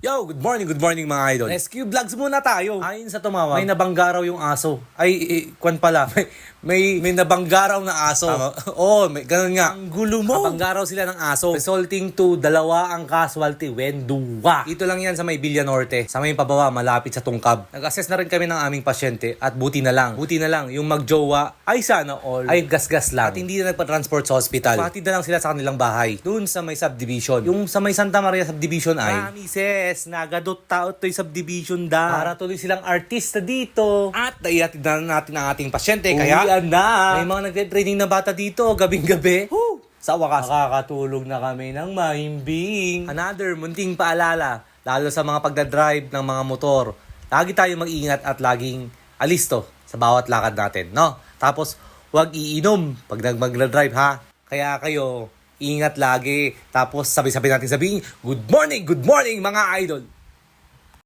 Yo, good morning, good morning mga idol. Rescue vlogs muna tayo. Ayon sa tumawag, may nabangga raw yung aso. Ay, eh, kwan pala, may, may, may nabangga raw na aso. Oo, oh, may, ganun nga. Ang gulo mo. Nabangga raw sila ng aso. Resulting to dalawa ang casualty when duwa. Ito lang yan sa may Villa Norte, sa may pababa, malapit sa Tungkab. Nag-assess na rin kami ng aming pasyente at buti na lang. Buti na lang, yung magjowa ay sana all ay gasgas lang. At hindi na nagpa-transport sa hospital. Patid na lang sila sa kanilang bahay. Doon sa may subdivision. Yung sa may Santa Maria subdivision ay... Promises, nagadot tao to'y subdivision da. Para tuloy silang artista dito. At naiatid na natin ang ating pasyente. Kaya Na. may mga nagte-training na bata dito gabing-gabi. Sa wakas, nakakatulog na kami ng mahimbing. Another munting paalala, lalo sa mga pagdadrive ng mga motor. Lagi tayo mag-ingat at laging alisto sa bawat lakad natin, no? Tapos, huwag iinom pag magdadrive ha. Kaya kayo, ingat lagi. Tapos, sabay-sabay natin sabihin, good morning, good morning mga idol.